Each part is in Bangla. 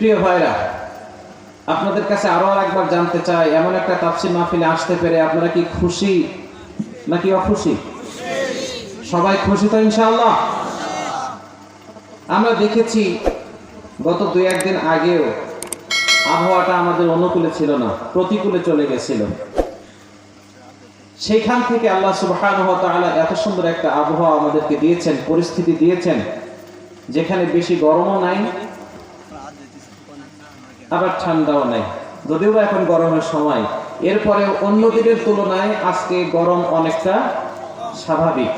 প্রিয় ভাইরা, আপনাদের কাছে আরও একবার জানতে চাই, এমন একটা তাফসির মাহফিলে আসতে পেরে আপনারা কি খুশি নাকি অখুশি? সবাই খুশি তো ইনশাআল্লাহ? আমরা দেখেছি গত দুই একদিন আগেও আবহাওয়াটা আমাদের অনুকূলে ছিল না, প্রতিকূলে চলে গেছিল। সেইখান থেকে আল্লাহ ওয়া এত সুন্দর একটা আবহাওয়া আমাদেরকে দিয়েছেন, পরিস্থিতি দিয়েছেন, যেখানে বেশি গরমও নাই আবার ঠান্ডাও নাই। যদিও এখন গরমের সময় এরপরে অন্য দিনের তুলনায় আজকে গরম অনেকটা স্বাভাবিক।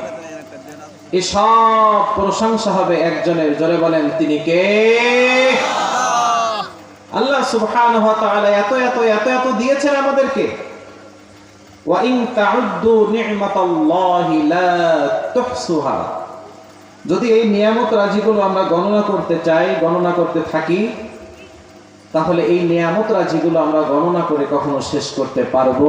এই সব প্রশংসা হবে একজনের, জোরে বলেন, তিনি কে? আল্লাহ তাআলা এত এত এত এত দিয়েছেন আমাদেরকে। যদি এই নিয়ামত রাজিগুলো আমরা গণনা করতে চাই, গণনা করতে থাকি তাহলে এই নিয়ামত রাজিগুলো আমরা গণনা করে কখনো শেষ করতে পারব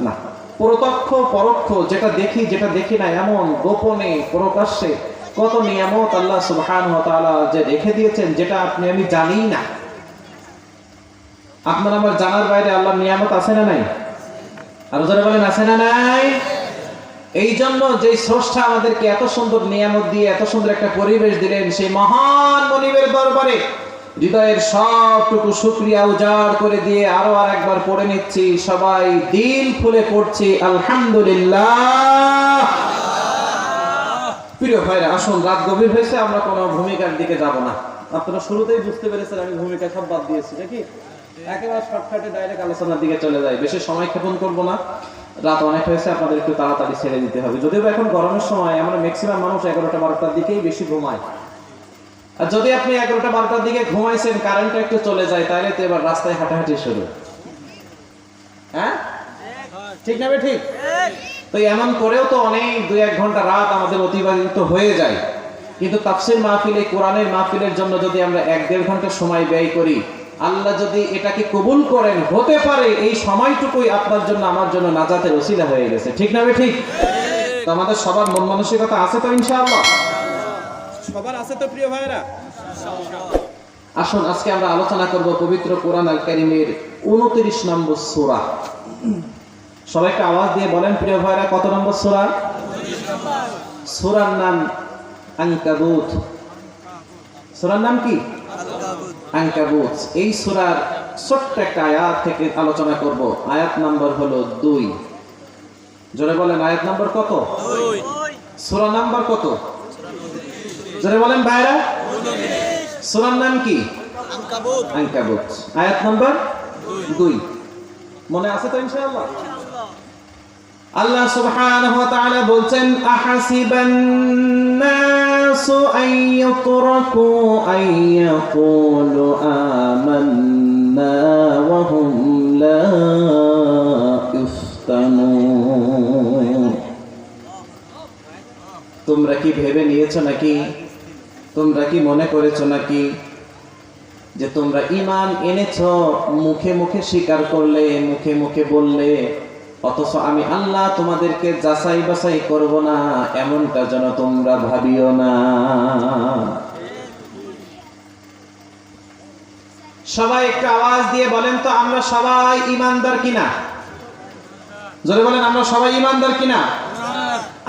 না। প্রত্যক্ষ, পরোক্ষ, যেটা দেখি যেটা দেখি না এমন, গোপনে, প্রকাশ্যে কত নিয়ামত আল্লাহ তাআলা যে রেখে দিয়েছেন, যেটা আপনি, আমি জানি না। আপনার আমার জানার বাইরে আল্লাহ নিয়ামত আছে না নাই? আর যারা বলেন, আছে না নাই? এই জন্য যে স্রষ্টা আমাদেরকে এত সুন্দর নিয়ামত দিয়ে, এত সুন্দর একটা পরিবেশ দিলেন, সেই মহান মনিবের দরবারে হৃদয়ের সবটুকু শুক্রিয়া উজাড় করে দিয়ে আরও আর একবার পড়ে নিচ্ছি। সবাই দিল খুলে পড়ছি, আলহামদুলিল্লাহ। প্রিয় ভাইরা, আসুন, রাত গভীর হয়েছে, আমরা কোনো ভূমিকার দিকে যাব না। আপনারা শুরুতেই বুঝতে পেরেছেন আমি ভূমিকা সব বাদ দিয়েছি, নাকি? একেবারে শর্টকাটে ডাইরেক্ট আলোচনার দিকে চলে যায় বেশি সময় ক্ষেপণ করব না। রাত অনেক হয়েছে আপনাদের একটু তাড়াতাড়ি ছেড়ে দিতে হবে। যদিও এখন গরমের সময় আমরা ম্যাক্সিমাম মানুষ এগারোটা, বারোটার দিকেই বেশি ঘুমায় আর যদি আপনি এগারোটা, বারোটার দিকে ঘুমাইছেন কারেন্টটা একটু চলে যায়, তাহলে তো এবার রাস্তায় হাঁটাহাঁটি শুরু। হ্যাঁ? ঠিক না ঠিক? তো এমন করেও তো অনেক, দুই এক ঘণ্টা রাত আমাদের অতিবাহিত হয়ে যায়। কিন্তু তাফসির মাহফিলে, কোরআনের মাহফিলের জন্য যদি আমরা এক দেড় ঘণ্টা সময় ব্যয় করি, আল্লাহ যদি এটাকে কবুল করেন, হতে পারে এই সময়টুকুই আপনার জন্য, আমার জন্য নাজাতের ওসিলা হয়ে গেছে। ঠিক না ঠিক? তো আমাদের সবার মন মানসিকতা আছে তো ইনশাআল্লাহ। সবার আছে তো প্রিয় ভাইরা আসুন আজকে আমরা আলোচনা করব পবিত্র কোরআন আল কারিমের উনত্রিশ নম্বর সূরা। সবাইকে আওয়াজ দিয়ে বলেন প্রিয় ভাইরা কত নম্বর সূরা? সূরার নাম আনকাবুত। সূরার নাম কি? আনকাবুত। এই সূরার ছোট্ট একটা আয়াত থেকে আলোচনা করব। আয়াত নাম্বার হলো দুই। জোরে বলেন আয়াত নাম্বার কত? সোরা নাম্বার কত? জোরে বলেন ভাইরা। সূরার নাম কি? আনকাবুত আয়াত নাম্বার দুই। মনে আছে তো ইনশাআল্লাহ? আল্লাহ সুবহানাহু ওয়া তাআলা বলছেন আহাসিবান নাসু আন ইউতরাকু আন ইয়াকুলু আমান্না ওয়া হুম লা ইফতানুন. তোমরা কি ভেবে নিয়েছো নাকি তোমরা কি মনে করেছ নাকি যে তোমরা ইমান এনেছো, মুখে মুখে স্বীকার করলে, মুখে মুখে বললে? অথচ আমি আল্লাহ তোমাদেরকে যাচাই বাছাই করব না, এমনটা যেন তোমরা ভাবিও না। সবাই একটু আওয়াজ দিয়ে বলেন তো, আমরা সবাই ইমানদার কিনা? জোরে বলেন, আমরা সবাই ইমানদার কিনা?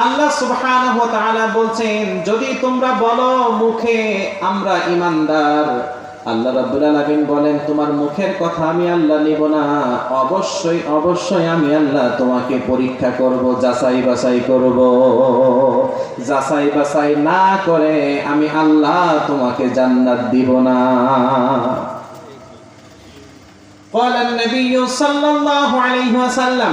আল্লাহ সুবহানাহু ওয়া তাআলা বলছেন যদি তোমরা বলো মুখে আমরা ইমানদার আল্লাহ রাব্বুল আলামিন বলেন তোমার মুখের কথা আমি আল্লাহ নিব না অবশ্যই অবশ্যই আমি আল্লাহ তোমাকে পরীক্ষা করব যাচাই বাছাই করব যাচাই বাছাই না করে আমি আল্লাহ তোমাকে জান্নাত দিব না قال النبي صلى الله عليه وسلم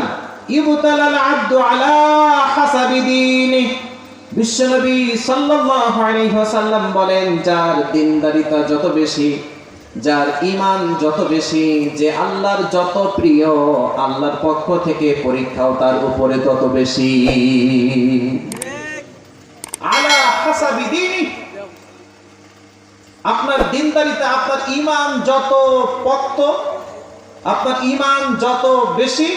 যার দিনদারিতা যত বেশি, যার ইমান যত বেশি, যে আল্লাহর যত প্রিয়, আল্লাহর পক্ষ থেকে পরীক্ষাও তার উপরে তত বেশি। আলা হাসাবি আপনার দিনদারিতা, আপনার ইমান যত পক্ত, আপনার ইমান যত বেশি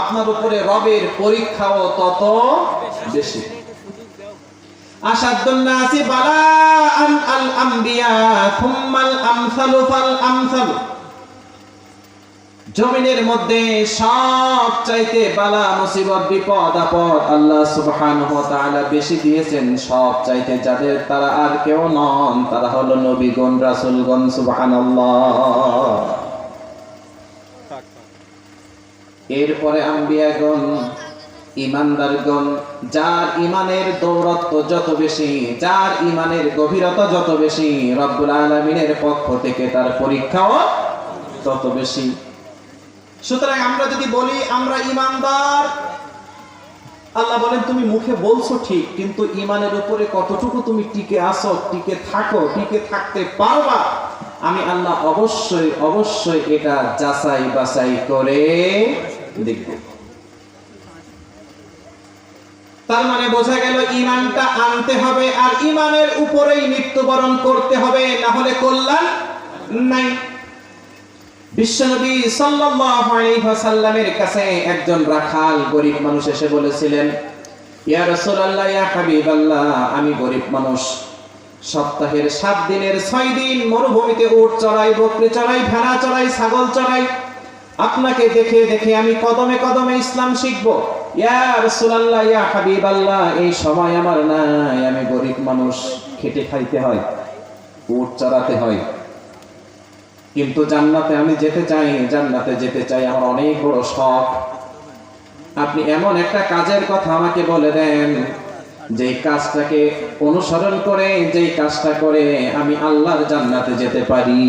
আপনার উপরে রবের পরীক্ষাও তত বেশি। জমিনের মধ্যে সব চাইতে বালা মুসিবত, বিপদ, আপদ আল্লাহ সুবহানাহু বেশি দিয়েছেন। সব চাইতে যাদের তারা আর কেউ নন, তারা হলো নবীগণ, রাসূলগণ, সুবহানাল্লাহ। এরপরে আম্বিয়াগণ ইমানদারগণ যার ইমানের দৌরত্ব যত বেশি, যার ইমানের গভীরতা যত বেশি, রব্বুল আলামিনের পক্ষ থেকে তার পরীক্ষাও তত বেশি। সুতরাং আমরা যদি বলি, আমরা ইমানদার আল্লাহ বলেন, তুমি মুখে বলছো ঠিক, কিন্তু ইমানের উপরে কতটুকু তুমি টিকে আসো টিকে থাকো, টিকে থাকতে পারবা? আমি আল্লাহ অবশ্যই অবশ্যই এটা যাচাই বাছাই করে তার মানে বোঝা গেল ইমানটা আনতে হবে আর ইমানের উপরেই মৃত্যুবরণ করতে হবে, না হলে কল্যাণ নাই। বিশ্বনবী কাছে একজন রাখাল গরিব মানুষ এসে বলেছিলেন আমি গরিব মানুষ। সপ্তাহের সাত দিনের ছয় দিন মরুভূমিতে উট চড়াই, বকরি চড়াই, ভেড়া চড়াই, ছাগল চড়াই আপনাকে দেখে দেখে আমি কদমে কদমে ইসলাম শিখব। এই সময় আমার নাই। আমি গরিব মানুষ, খেটে খাইতে হয়, উট চড়াতে হয়। কিন্তু জান্নাতে আমি যেতে চাই, জান্নাতে যেতে চাই আমার অনেক বড় শখ। আপনি এমন একটা কাজের কথা আমাকে বলে দেন, যেই কাজটাকে অনুসরণ করে, যেই কাজটা করে আমি আল্লাহর জান্নাতে যেতে পারি।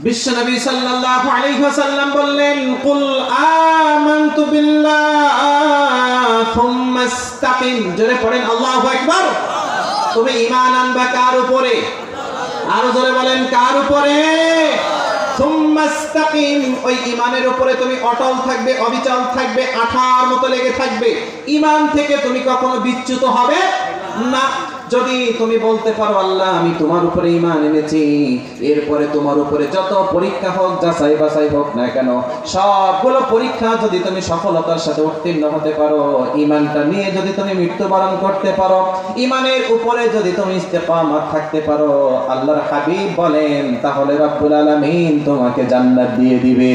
বিশ্বনবী সাল্লাল্লাহু আলাইহি ওয়াসাল্লাম বললেন, কুল আমানতু বিল্লাহ থুম্মা ইসতাকিম। জোরে পড়েন, আল্লাহু আকবার। তুমি ঈমান আনবা কার উপরে? আরও জোরে বলেন, কার উপরে? সুম্মাস্তাকিম ওই ইমানের উপরে তুমি অটল থাকবে, অবিচল থাকবে, আঠার মতো লেগে থাকবে। ইমান থেকে তুমি কখনো বিচ্যুত হবে না। যদি তুমি বলতে পারো, আল্লাহ, আমি তোমার উপরে ইমান এনেছি। এরপরে তোমার উপরে যত পরীক্ষা হোক, যাচাই বাছাই হোক না কেন, সবগুলো পরীক্ষা যদি তুমি সফলতার সাথে উত্তীর্ণ হতে পারো ইমানটা নিয়ে যদি তুমি মৃত্যুবরণ করতে পারো ইমানের উপরে যদি তুমি ইস্তেকামাত থাকতে পারো, আল্লাহর হাবিব বলেন, তাহলে রব্বুল আলামিন তোমাকে জান্নাত দিয়ে দিবে।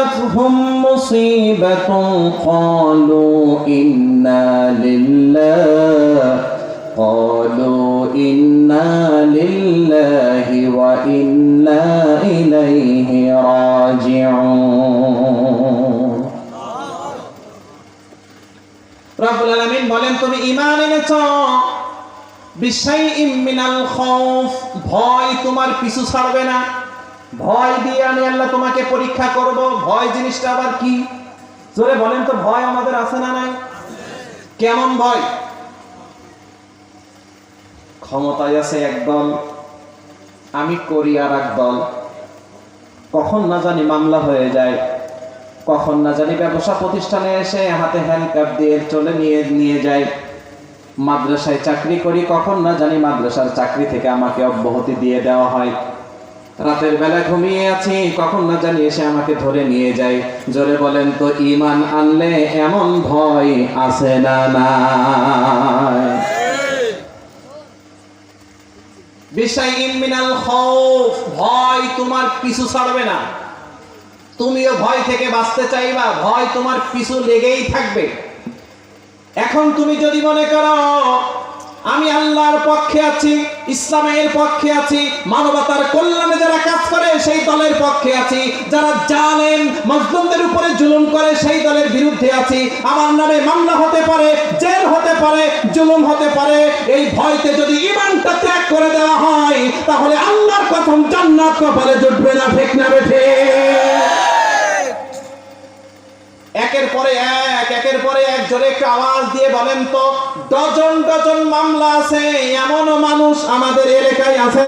أصابتهم مصيبة قالوا إنا لله قالوا إنا لله وإنا إليه راجعون রব্বুল আলামিন বলেন তুমি ঈমান এনেছো বিশাইইম মিনাল খাউফ ভয় তোমার পিছু ছাড়বে না ভয় দিয়ে আমি আল্লাহ তোমাকে পরীক্ষা করব। ভয় জিনিসটা আবার কি? জোরে বলেন তো, ভয় আমাদের আছে না নাই? কেমন ভয়? ক্ষমতায় আছে একদল আমি করি আর এক দল। কখন না জানি মামলা হয়ে যায়, কখন না জানি ব্যবসা প্রতিষ্ঠানে এসে হাতে হ্যান্ডকাপ দিয়ে চলে নিয়ে নিয়ে যায়। মাদ্রাসায় চাকরি করি, কখন না জানি মাদ্রাসার চাকরি থেকে আমাকে অব্যাহতি দিয়ে দেওয়া হয়। রাতের বেলা ঘুমিয়ে আছি, কখন না জানি এসে আমাকে ধরে নিয়ে যায়। জোরে বলেন তো ইমান আনলে এমন ভয় আছে না না। তুমিও ভয় থেকে বাঁচতে চাইবা, ভয় তোমার পিছু লেগেই থাকবে। এখন তুমি যদি মনে করো আমি আল্লাহর পক্ষে আছি, ইসলামের পক্ষে আছি, মানবতার কল্যাণে যারা কাজ করে, সেই দলের পক্ষে আছি। যারা জালেম, মজলুমদের উপরে জুলুম করে, সেই দলের বিরুদ্ধে আছি। আমার নামে মামলা হতে পারে, জেল হতে পারে, জুলুম হতে পারে। এই ভয়তে যদি ইমানটা ত্যাগ করে দেওয়া হয়, তাহলে আল্লাহর কথম জান্নাত কপালে জুটবে না, ঠিক না, বেঠে? একের পরে এক। একের পরে এক জোরে একটু আওয়াজ দিয়ে বলেন তো, ডজন ডজন মামলা আছে, এমনও মানুষ আমাদের এলাকায় আছে।